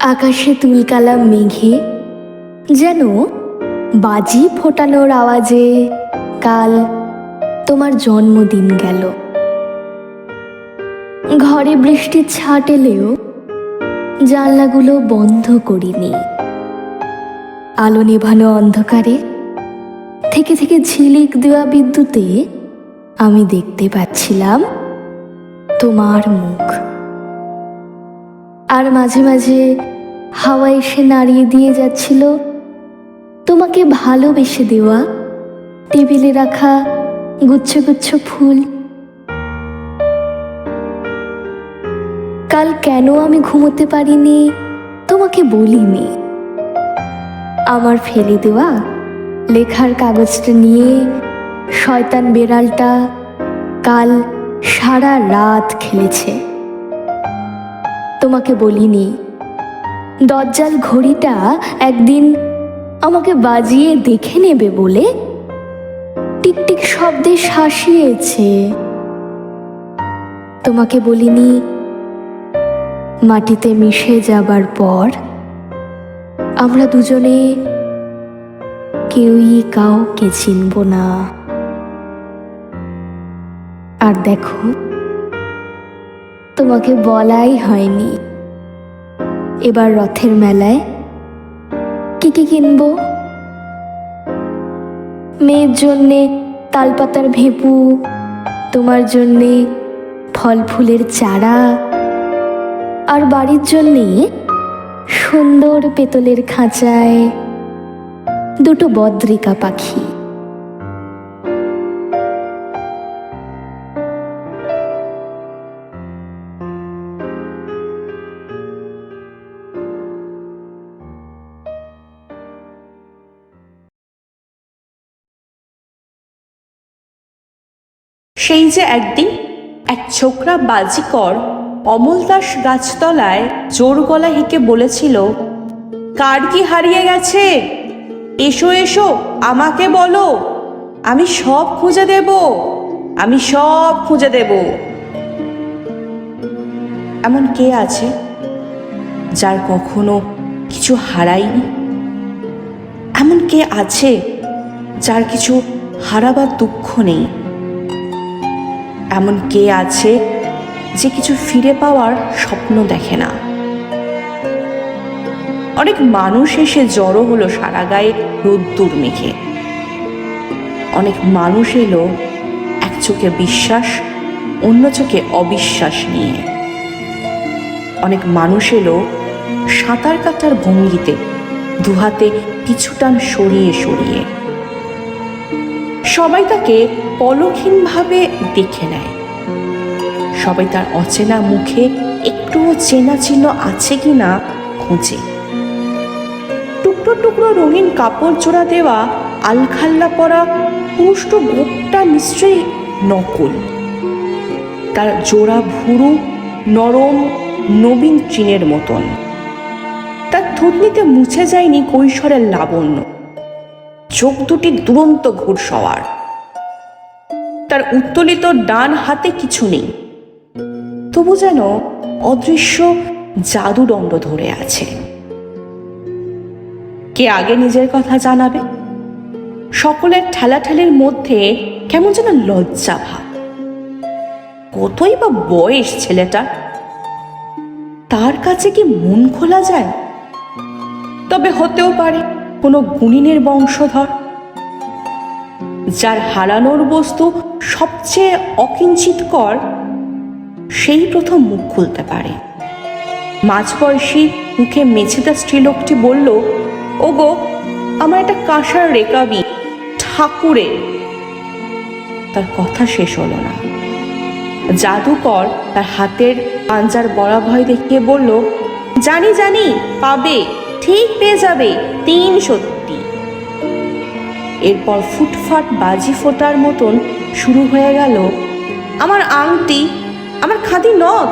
আকাশে তুলকালা মেঘে, যেন বাজি ফোটানোর আওয়াজে, কাল তোমার জন্মদিন গেল। ঘরে বৃষ্টির ছাট এলেও জানলাগুলো বন্ধ করিনি। আলো নেভানো অন্ধকারে থেকে থেকে ঝিলিক দেওয়া বিদ্যুতে আমি দেখতে পাচ্ছিলাম তোমার মুখ। আর মাঝে মাঝে হাওয়া এসে নাড়িয়ে দিয়ে যাচ্ছিল। তোমাকে ভালোবেসে দেওয়া, টেবিলে রাখা গুচ্ছ গুচ্ছ ফুল। কাল কেন আমি ঘুমোতে পারিনি, তোমাকে বলিনি। আমার ফেলে দেওয়া লেখার কাগজটা নিয়ে শয়তান বেড়ালটা কাল সারা রাত খেলেছে। তোমাকে বলিনি। দজ্জাল ঘড়িটা একদিন আমাকে বাজিয়ে দেখে নেবে বলে টিকটিক শব্দে শাসিয়েছে। তোমাকে বলিনি, মাটিতে মিশে যাবার পর আমরা দুজনে কেউই কাউকে চিনব না। আর দেখো তোমাকে বলাই হয়নি। এবার রথের মেলায় কি কি কিনব? মেয়ের জন্যে তালপাতার ভেপু, তোমার জন্যে ফল ফুলের চারা, আর বাড়ির জন্যে সুন্দর পেতলের খাঁচায় দুটো বদ্রিকা পাখি। সেই যে একদিন এক ছোকরা বাজিকর অমল দাস গাছতলায় জোর গলা হেঁকে বলেছিল, কার কি হারিয়ে গেছে? এসো এসো, আমাকে বলো। আমি সব খুঁজে দেব, আমি সব খুঁজে দেব। এমন কে আছে যার কখনো কিছু হারায়নি? এমন কে আছে যার কিছু হারাবার দুঃখ নেই? এমন কে আছে যে কিছু ফিরে পাওয়ার স্বপ্ন দেখে না? অনেক মানুষ এসে জড়ো হলো সারা গায়ে রোদ্দুর মেখে। অনেক মানুষ এলো এক চোখে বিশ্বাস, অন্য চোখে অবিশ্বাস নিয়ে। অনেক মানুষ এলো সাঁতার কাটার ভঙ্গিতে, দুহাতে পিছুটান সরিয়ে সরিয়ে। সবাই তাকে পলকহীনভাবে দেখে নেয়। সবাই তার অচেনা মুখে একটুও চেনা চিহ্ন আছে কি না খোঁজে। টুকরো টুকরো রঙিন কাপড় জোড়া দেওয়া, আলখাল্লা পরা, পুষ্ট গোপটা নিশ্চয়ই নকল। তার জোড়া ভুরু, নরম, নবীন চিনের মতন। তার থুতনিতে মুছে যায়নি কৈশোরের লাবণ্য। চোখ দুটি দুরন্ত ঘুরসওয়ার তার উত্তোলিত ডান হাতে কিছু নেই। তবু যেন অদৃশ্য জাদুদণ্ড ধরে আছে। কে আগে নিজের কথা জানাবে? সকলের ঠেলাঠেলির মধ্যে কেমন যেন লজ্জা ভাব। কতই বা বয়স ছেলেটার তার কাছে কি মন খোলা যায়? তবে হতেও পারে। কোনো গুণিনের বংশধর, যার হারানোর বস্তু সবচেয়ে অকিঞ্চিতকর, সেই প্রথম মুখ খুলতে পারে। মাঝবয়সী মুখে মেঝেদা স্ত্রীলোকটি বলল, ওগো, আমার একটা কাঁসার রেকাবি, ঠাকুরে। তার কথা শেষ হলো না। জাদুকর তার হাতের পাঞ্জার বড়া ভয় দেখিয়ে বলল, জানি জানি, পাবে। ঠিক পেয়ে যাবে তিন সত্যি। এরপর ফুটফাট বাজি ফোটার মতন শুরু হয়ে গেল, আমার আংটি, আমার খাদি নখ,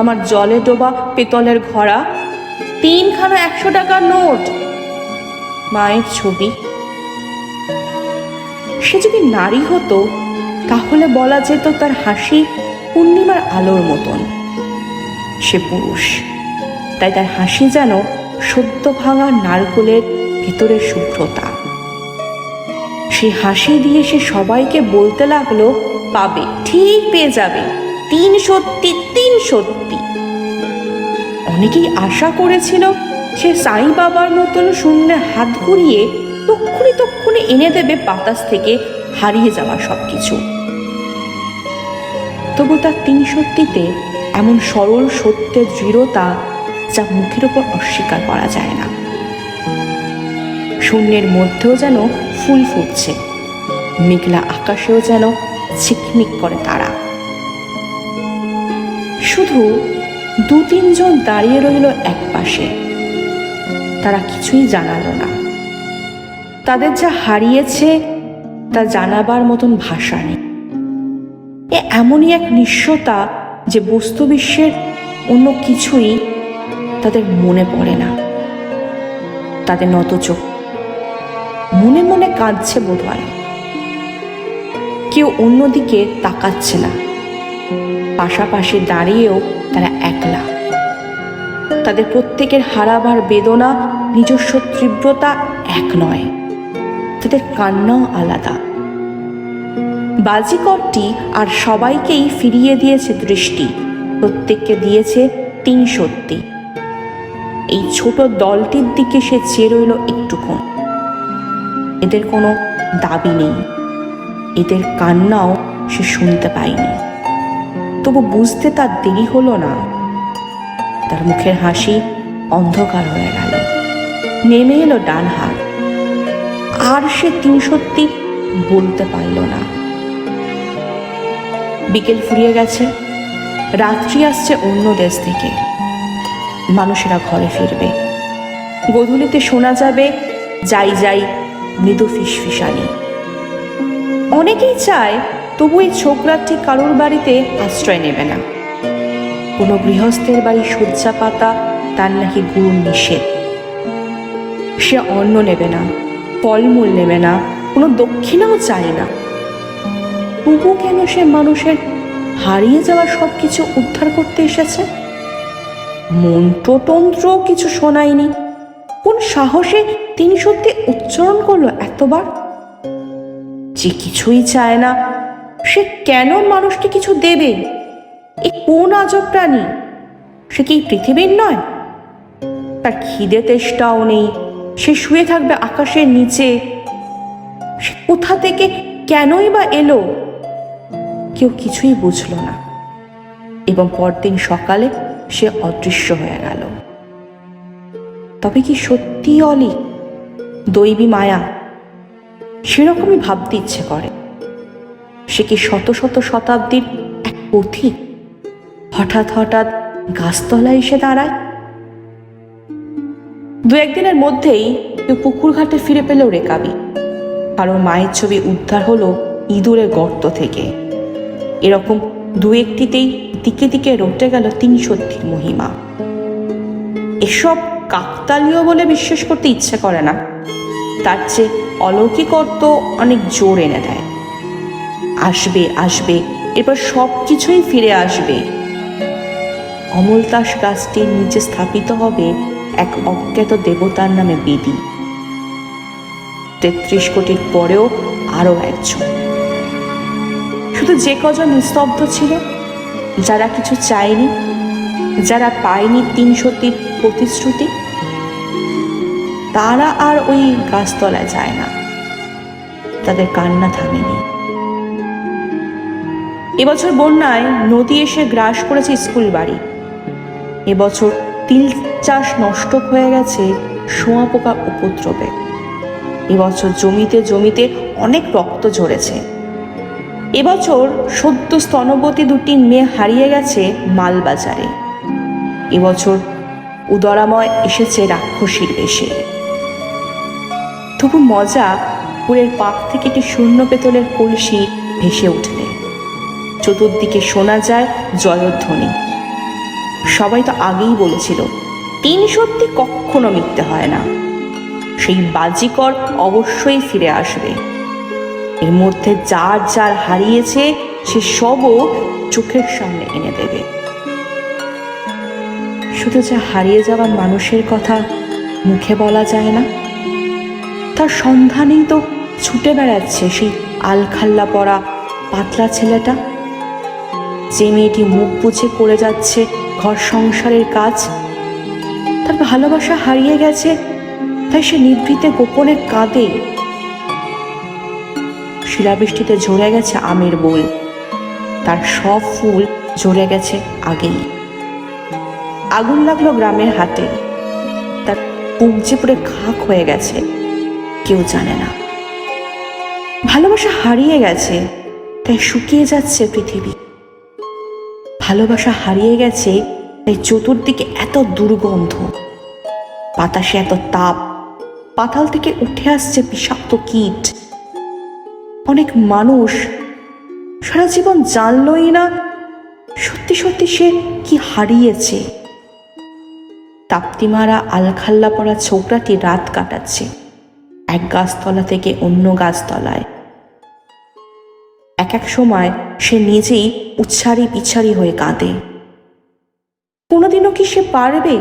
আমার জলে ডোবা পেতলের ঘড়া, তিনখানা একশো টাকার নোট, মায়ের ছবি। সে যদি নারী হতো, তাহলে বলা যেত তার হাসি পূর্ণিমার আলোর মতন। সে পুরুষ, তাই তার হাসি যেন সদ্য ভাঙা নারকোলের ভিতরের শুভ্রতা। সে হাসি দিয়ে সে সবাইকে বলতে লাগল, পাবে, ঠিক পেয়ে যাবে, তিন সত্যি তিন সত্যি। অনেকেই আশা করেছিল, সে সাই বাবার মতন শূন্যে হাত ঘুরিয়ে তক্ষুনি তক্ষুনি এনে দেবে বাতাস থেকে হারিয়ে যাওয়া সবকিছু। তবু তার তিন সত্যিতে এমন সরল সত্যের দৃঢ়তা যা মুখের ওপর অস্বীকার করা যায় না। শূন্যের মধ্যেও যেন ফুল ফুটছে, মেঘলা আকাশেও যেন ঝিকমিক করে তারা। শুধু দু তিনজন দাঁড়িয়ে রইল এক পাশে। তারা কিছুই জানালো না। তাদের যা হারিয়েছে, তা জানাবার মতন ভাষা নেই। এ এমনই এক নিঃস্বতা যে বস্তু বিশ্বের অন্য কিছুই তাদের মনে পড়ে না। তাদের নত চোখ। মনে মনে কাঁদছে বোধ হয় কেউ অন্যদিকে তাকাচ্ছে না। পাশাপাশি দাঁড়িয়েও তারা একলা। তাদের প্রত্যেকের হারাবার বেদনা, নিজস্ব তীব্রতা এক নয়। তাদের কান্নাও আলাদা। বাজিকরটি আর সবাইকেই ফিরিয়ে দিয়েছে দৃষ্টি। প্রত্যেককে দিয়েছে তিন সত্যি। এই ছোট দলটির দিকে সে চেয়ে রইল একটুক্ষণ। এদের কোনো দাবি নেই। এদের কান্নাও সে শুনতে পায়নি। তবু বুঝতে তার দেরি হলো না। তার মুখের হাসি অন্ধকার হয়ে গেল। নেমে এলো ডান হাত। আর সে তিন সত্যি বলতে পারল না। বিকেল ফুরিয়ে গেছে। রাত্রি আসছে অন্য দেশ থেকে। মানুষেরা ঘরে ফিরবে। গধূলিতে শোনা যাবে, যাই যাই মৃদু ফিসফিসানি। অনেকেই চায়, তবু এই ছোকরাটি কারোর বাড়িতে আশ্রয় নেবে না। কোনো গৃহস্থের বাড়ি শয্যা পাতা, তার নাকি গুরুর নিষেধ। সে অন্ন নেবে না, ফলমূল নেবে না, কোনো দক্ষিণাও চায় না। তবু কেন সে মানুষের হারিয়ে যাওয়া সব কিছু উদ্ধার করতে এসেছে? মন্ত্রতন্ত্র কিছু শোনায়নি। কোন সাহসে তিনি সত্যি উচ্চারণ করল এতবার? যে কিছুই চায় না, সে কেন মানুষকে কিছু দেবে? এ কোন আজব প্রাণী? সে কি পৃথিবীর নয়? তার খিদে তেষ্টাও নেই, সে শুয়ে থাকবে আকাশের নিচে। সে কোথা থেকে কেনই বা এলো? কেউ কিছুই বুঝল না। এবং পরদিন সকালে সে অদৃশ্য হয়ে গেল। তবে কি সত্যি অলি? দৈবী মায়া? সেরকমই ভাবতে ইচ্ছে করে। সে কি শত শত শতাব্দীর এক পথিক? হঠাৎ হঠাৎ গাছতলায় এসে দাঁড়ায়? দু একদিনের মধ্যেই কেউ পুকুর ঘাটে ফিরে পেল রেকাবি। কারও মায়ের ছবি উদ্ধার হলো ইঁদুরের গর্ত থেকে। এরকম দু একটিতেই দিকে দিকে রটে গেল তিন সত্যির মহিমা। এসব কাকতালীয় বলে বিশ্বাস করতে ইচ্ছে করে না। তার চেয়ে অলৌকিক অর্থ অনেক জোর এনে দেয়। আসবে আসবে, এরপর সব কিছুই ফিরে আসবে। অমলতাস গাছটির নিচে স্থাপিত হবে এক অজ্ঞাত দেবতার নামে বেদী। তেত্রিশ কোটির পরেও আরও একজন। শুধু যে কজন নিস্তব্ধ ছিল, যারা কিছু চায়নি, যারা পায়নি তিন সতীর প্রতিশ্রুতি, তারা আর ওই গাছতলায় যায় না। তাদের কান্না থামেনি। এবছর বন্যায় নদী এসে গ্রাস করেছে স্কুল বাড়ি। এবছর তিল চাষ নষ্ট হয়ে গেছে শোঁয়া পোকা উপদ্রবে। এবছর জমিতে জমিতে অনেক রক্ত ঝরেছে। এবছর সদ্য স্তনবতী দুটি মেয়ে হারিয়ে গেছে মালবাজারে। এবছর উদরাময় এসেছে রাক্ষসীর বেশে। তবু মজা পুরের পাক থেকে একটি শূন্য পেতলের কলসি ভেসে উঠলে। চতুর্দিকে শোনা যায় জয়ধ্বনি। সবাই তো আগেই বলেছিল, তিন সত্যি কখনো মিথ্যে হয় না। সেই বাজিকর অবশ্যই ফিরে আসবে। এর মধ্যে যার যার হারিয়েছে, সে সবও চোখের সামনে এনে দেবে। শুধু যে হারিয়ে যাওয়া মানুষের কথা মুখে বলা যায় না, তার সন্ধানেই তো ছুটে বেড়াচ্ছে সেই আলখাল্লা পরা পাতলা ছেলেটা। যে মেয়েটি মুখ বুঝে করে যাচ্ছে ঘর সংসারের কাজ, তার ভালোবাসা হারিয়ে গেছে, তাই সে নিভৃতে গোপনে কাঁদে। শিলাবৃষ্টিতে ঝরে গেছে আমের বোল। তার সব ফুল ঝরে গেছে আগেই। আগুন লাগল গ্রামের হাটে। তার যে পুরো খাক হয়ে গেছে, কেউ জানে না। ভালোবাসা হারিয়ে গেছে, তাই শুকিয়ে যাচ্ছে পৃথিবী। ভালোবাসা হারিয়ে গেছে, তাই চতুর্দিকে এত দুর্গন্ধ। বাতাসে এত তাপ, পাতাল থেকে উঠে আসছে বিষাক্ত কীট। অনেক মানুষ সারা জীবন জানলই না সত্যি সত্যি সে কি হারিয়েছে। তাপ্তিমারা আলখাল্লা পড়া ছোকরাটি রাত কাটাচ্ছে এক গাছতলা থেকে অন্য গাছতলায়। এক এক সময় সে নিজেই উচ্ছারি পিছারি হয়ে কাঁদে। কোনোদিনও কি সে পারবে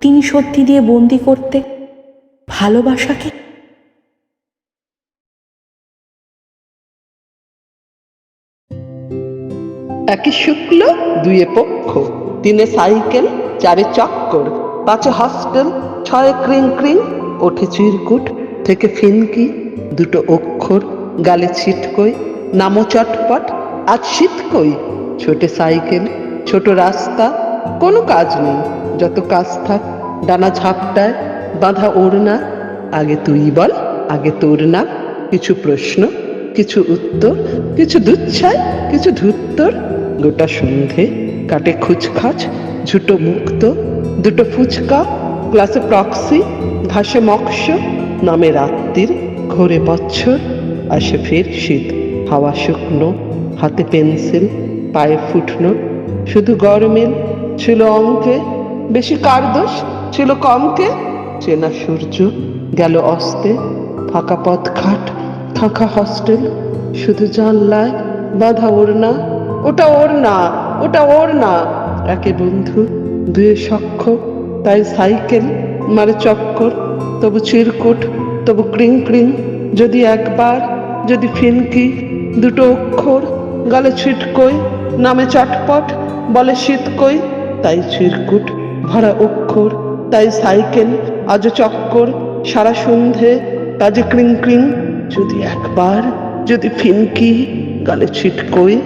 তিনি সত্যি দিয়ে বন্দি করতে? ভালোবাসাকে একে শুক্ল, দুয়ে পক্ষ, তিনে সাইকেল, চারে চক্কর, পাঁচে হস্টেল, ছয়ে ক্রিং ক্রিং, ওঠে চিরকুট, থেকে ফিনকি, দুটো অক্ষর, গালে ছিটকই নামো চটপট, আজ শীতকই, ছোটে সাইকেল, ছোট রাস্তা, কোনো কাজ নেই, যত কাজ থাক, ডানা ঝাপটায়, বাঁধা ওড়না, আগে তুই বল, আগে তোর না, কিছু প্রশ্ন, কিছু উত্তর, কিছু দুচ্ছায়, কিছু ধুত্তর গোটা সন্ধে, কাটে খুচখাচ, ঝুটো মুক্ত, দুটো ফুচকা ক্লাসে প্রক্সি ঘাসে মক্স নামে রাত্রির, ঘোরে বছর, আসে ফের শীত। হাওয়া শুকনো, হাতে পেন্সিল, পায়ে ফুটনো, শুধু গরমিল ছিল অঙ্কে, বেশি কার দোষ, ছিল কমকে, চেনা সূর্য, গেল অস্তে, ফাঁকা পথ খাট ফাঁকা হস্টেল শুধু জানলায়, বাধা ওর না ওটা ওর না, ওটা ওর না। একে বন্ধু, দুয়ে সক্ষ, তাই সাইকেল, মারে চক্কর, তবু চিরকুট, তবু ক্রিং ক্রিং। যদি একবার, যদি ফিনকি, দুটো অক্ষর, গালে ছিটকই, নামে চটপট, বলে শীতকই, তাই চিরকুট, ভরা অক্ষর, তাই সাইকেল, আজ চক্কর, সারা সন্ধে কাজে ক্রিং ক্রিং। যদি একবার, যদি ফিনকি, গালে ছিটকই